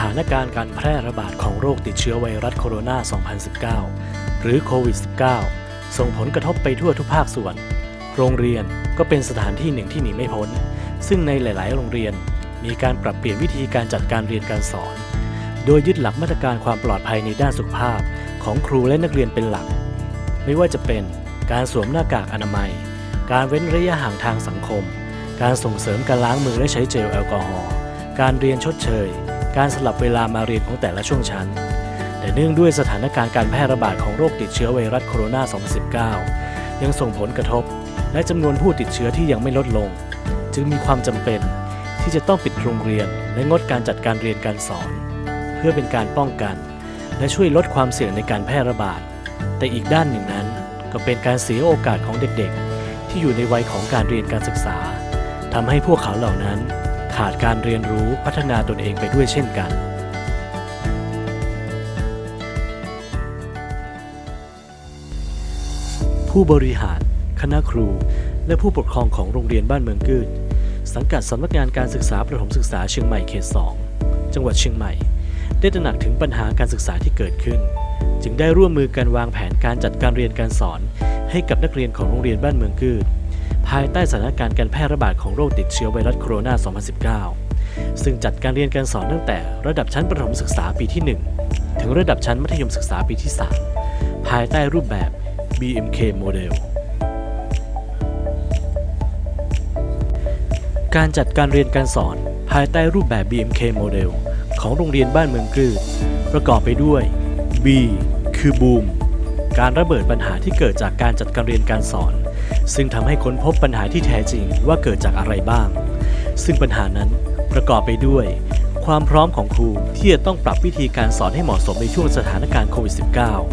ถานการณ์การแพร่ระบาดของโรคติดเชื้อไวรัสโคโรนา 2019 หรือโควิด -19 ส่งผลกระทบไปทั่วทุกภาคส่วน โรงเรียนก็เป็นสถานที่หนึ่งที่หนีไม่พ้น ซึ่งในหลาย ๆ โรงเรียน มีการปรับเปลี่ยนวิธีการจัดการเรียนการสอน โดยยึดหลักมาตรการความปลอดภัยในด้านสุขภาพ ของครูและนักเรียนเป็นหลัก ไม่ว่าจะเป็นการสวมหน้ากากอนามัย การเว้นระยะห่างทางสังคม การส่งเสริมการล้างมือและใช้เจลแอลกอฮอล์ การเรียนชดเชย การสลับเวลามาเรียนของแต่ละช่วงชั้น แต่เนื่องด้วยสถานการณ์การแพร่ระบาดของโรคติดเชื้อไวรัสโคโรนา 2019 ยังส่งผลกระทบ และจำนวนผู้ติดเชื้อที่ยังไม่ลดลง จึงมีความจำเป็นที่จะต้องปิดโรงเรียน และงดการจัดการเรียนการสอน เพื่อเป็นการป้องกัน และช่วยลดความเสี่ยงในการแพร่ระบาด แต่อีกด้านหนึ่งนั้น ก็เป็นการเสียโอกาสของเด็กๆ ที่อยู่ในวัยของการเรียนการศึกษาทำให้พวกเขาเหล่านั้น ขาดการเรียนรู้พัฒนาตนเองไปด้วยเช่นกัน ผู้บริหาร คณะครู และผู้ปกครองของโรงเรียนบ้านเมืองกืดสังกัดสำนักงานการศึกษาประถมศึกษาเชียงใหม่เขต 2 จังหวัดเชียงใหม่ ได้ตระหนักถึงปัญหาการศึกษาที่เกิดขึ้น จึงได้ร่วมมือกันวางแผนการจัดการเรียนการสอน ให้กับนักเรียนของโรงเรียนบ้านเมืองกืด ภายใต้สถานการณ์การแพร่ระบาดของโรคติดเชื้อไวรัสโคโรนา 2019 ซึ่งจัดการเรียนการสอนตั้งแต่ระดับชั้นประถมศึกษาปีที่ 1 ถึงระดับชั้นมัธยมศึกษาปีที่ 3 ภายใต้รูปแบบ BMK Model การจัดการเรียนการสอนภายใต้รูปแบบ BMK Model ของโรงเรียนบ้านเมืองกลืดประกอบไปด้วย B คือบูมการระเบิดปัญหาที่เกิดจากการจัดการเรียนการสอน ซึ่งทำให้ค้นพบปัญหาที่แท้จริงว่าเกิดจากอะไรบ้าง ซึ่งปัญหานั้นประกอบไปด้วย ความพร้อมของครูที่จะต้องปรับวิธีการสอนให้เหมาะสมในช่วงสถานการณ์โควิด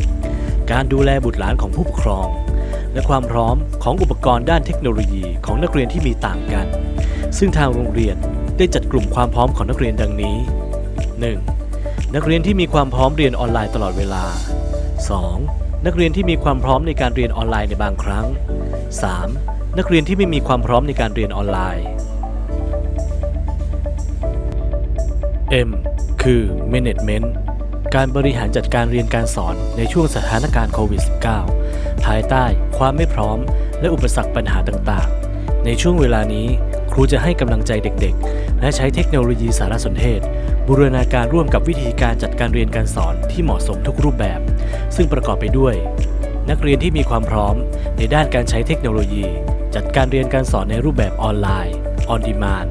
-19 การดูแลบุตรหลานของผู้ปกครอง และความพร้อมของอุปกรณ์ด้านเทคโนโลยีของนักเรียนที่มีต่างกัน ซึ่งทางโรงเรียนได้จัดกลุ่มความพร้อมของนักเรียนดังนี้ 1. นักเรียนที่มีความพร้อมเรียนออนไลน์ตลอดเวลา 2. นักเรียนที่มีความพร้อมในการเรียนออนไลน์ในบางครั้ง 3. นักเรียนที่ไม่มีความพร้อมในการเรียนออนไลน์ M คือ Management การบริหารจัดการเรียนการสอนในช่วงสถานการณ์โควิด -19 ภายใต้ความไม่พร้อมและอุปสรรคปัญหาต่างๆ ในช่วงเวลานี้ครูจะให้กำลังใจเด็กๆ และใช้เทคโนโลยีสารสนเทศ บูรณาการร่วมกับวิธีการจัดการเรียนการสอนที่เหมาะสมทุกรูปแบบ ซึ่งประกอบไปด้วย นักเรียนที่มีความพร้อมในด้านการใช้เทคโนโลยี จัดการเรียนการสอนในรูปแบบออนไลน์ on demand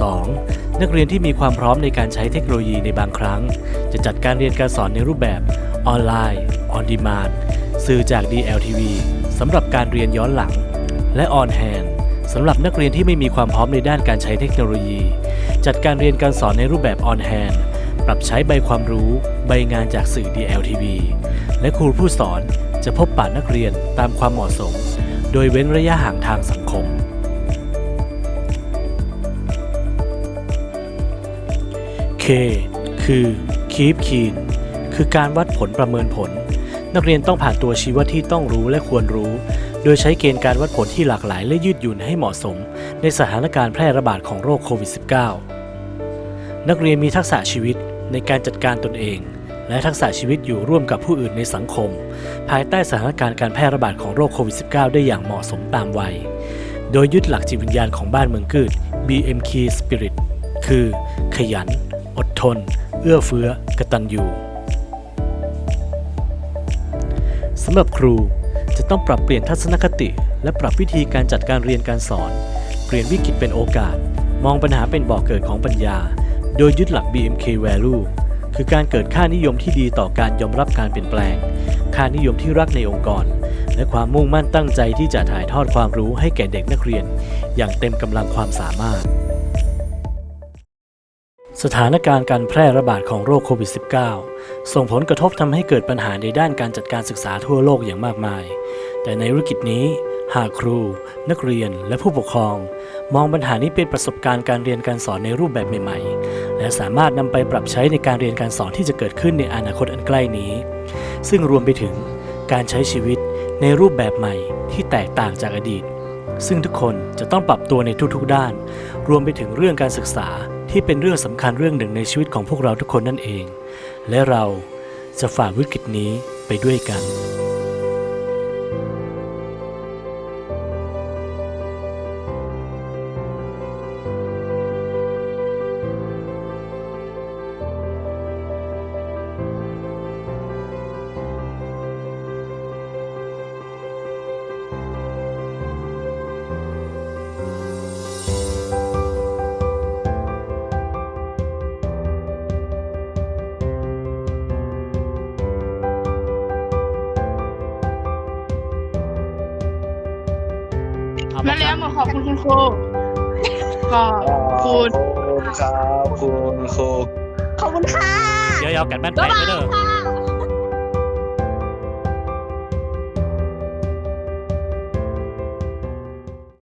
2. นักเรียนที่มีความพร้อมในการใช้เทคโนโลยีในบางครั้ง จะจัดการเรียนการสอนในรูปแบบออนไลน์ on demand สื่อจาก DLTV สำหรับการเรียนย้อนหลัง และ on hand สำหรับนักเรียนที่ไม่มีความพร้อมในด้านการใช้เทคโนโลยี จัดการเรียนการสอนในรูปแบบ on hand ปรับใช้ใบความรู้ ใบงานจากสื่อ DLTV และครูผู้สอน จะพบปะนักเรียนตามความเหมาะสม โดยเว้นระยะห่างทางสังคม K คือ Keep Keen คือการวัดผลประเมินผล นักเรียนต้องผ่านตัวชี้วัดที่ต้องรู้และควรรู้ โดยใช้เกณฑ์การวัดผลที่หลากหลายและยืดหยุ่นให้เหมาะสม ในสถานการณ์แพร่ระบาดของโรคโควิด -19 นักเรียนมีทักษะชีวิตในการจัดการตนเอง และทักษะชีวิตอยู่ร่วมกับผู้อื่นในสังคม ภายใต้สถานการณ์การแพร่ระบาดของโรคโควิด -19 ได้อย่างเหมาะสมตามวัย โดยยึดหลักจิตวิญญาณของบ้านเมืองกืด BMK Spirit คือ ขยัน อดทน เอื้อเฟื้อกตัญญูสำหรับครูจะต้องปรับเปลี่ยนทัศนคติ และปรับวิธีการจัดการเรียนการสอน เปลี่ยนวิกฤตเป็นโอกาส มองปัญหาเป็นบ่อกเกิดของปัญญา โดยยึดหลัก BMK Value คือการเกิดค่านิยมที่ดีต่อการยอมรับการเปลี่ยนแปลง ค่านิยมที่รักในองค์กร และความมุ่งมั่นตั้งใจที่จะถ่ายทอดความรู้ให้แก่เด็กนักเรียน อย่างเต็มกำลังความสามารถ สถานการณ์การแพร่ระบาดของโรคโควิด -19 ส่งผลกระทบทำให้เกิดปัญหาในด้านการจัดการศึกษาทั่วโลกอย่างมากมาย แต่ในวิกฤตนี้ หากครู นักเรียนและผู้ปกครอง มองปัญหานี้เป็นประสบการณ์การเรียนการสอนในรูปแบบใหม่ ๆ และสามารถนำไปปรับใช้ในการเรียนการสอนที่จะเกิดขึ้นในอนาคตอันใกล้นี้ ซึ่งรวมไปถึงการใช้ชีวิตในรูปแบบใหม่ที่แตกต่างจากอดีต ซึ่งทุกคนจะต้องปรับตัวในทุกๆด้าน รวมไปถึงเรื่องการศึกษาที่เป็นเรื่องสำคัญเรื่องหนึ่งในชีวิตของพวกเราทุกคนนั่นเอง และเราจะฝ่าวิกฤตนี้ไปด้วยกัน แล้วแล้วมาขอบคุณคุณครูขอบคุณขอบคุณครับคุณครูขอบคุณค่ะ เดี๋ยวๆกันบ้านแตกไปเด้อ